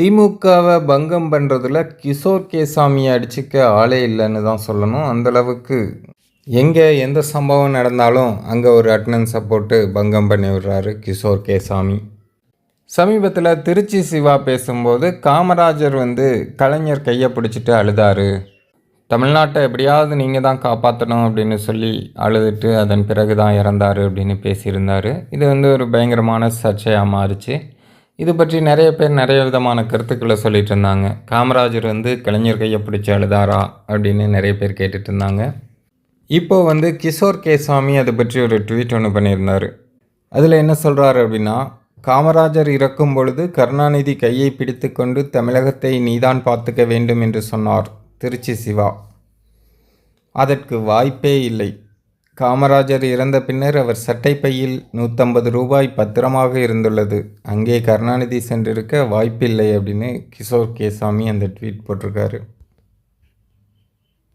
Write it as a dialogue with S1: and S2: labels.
S1: திமுகவை பங்கம் பண்ணுறதுல கிஷோர் கேசாமியை அடிச்சுக்க ஆளே இல்லைன்னு தான் சொல்லணும். அந்தளவுக்கு எங்கே எந்த சம்பவம் நடந்தாலும் அங்கே ஒரு அட்டண்டன்ஸை போட்டு பங்கம் பண்ணி விடுறாரு கிஷோர் கேசாமி. சமீபத்தில் திருச்சி சிவா பேசும்போது காமராஜர் வந்து கலைஞர் கையை பிடிச்சிட்டு அழுதாரு. தமிழ்நாட்டை எப்படியாவது நீங்கள் தான் காப்பாற்றணும் அப்படின்னு சொல்லி அழுதுட்டு அதன் பிறகு தான் இறந்தார் அப்படின்னு பேசியிருந்தார். இது வந்து ஒரு பயங்கரமான சர்ச்சையாக மாறிச்சு. இது பற்றி நிறைய பேர் நிறைய விதமான கருத்துக்களை சொல்லிட்டு இருந்தாங்க. காமராஜர் வந்து கலைஞர் கையை பிடிச்சி அழுதாரா? அப்படின்னு நிறைய பேர் கேட்டுட்டு இருந்தாங்க. இப்போ வந்து கிஷோர் கேசாமி அதை பற்றி ஒரு ட்வீட் ஒன்று பண்ணியிருந்தார். அதில் என்ன சொல்கிறாரு அப்படின்னா காமராஜர் இறக்கும் பொழுது கருணாநிதி கையை பிடித்துக்கொண்டு தமிழகத்தை நீதான் பார்த்துக்க வேண்டும் என்று சொன்னார் திருச்சி சிவா. அதற்கு வாய்ப்பே இல்லை. காமராஜர் இறந்த பின்னர் அவர் சட்டைப்பையில் நூற்றம்பது ரூபாய் பத்திரமாக இருந்துள்ளது. அங்கே கருணாநிதி சென்றிருக்க வாய்ப்பில்லை அப்படின்னு கிஷோர் கேசாமி அந்த ட்வீட் போட்டிருக்காரு.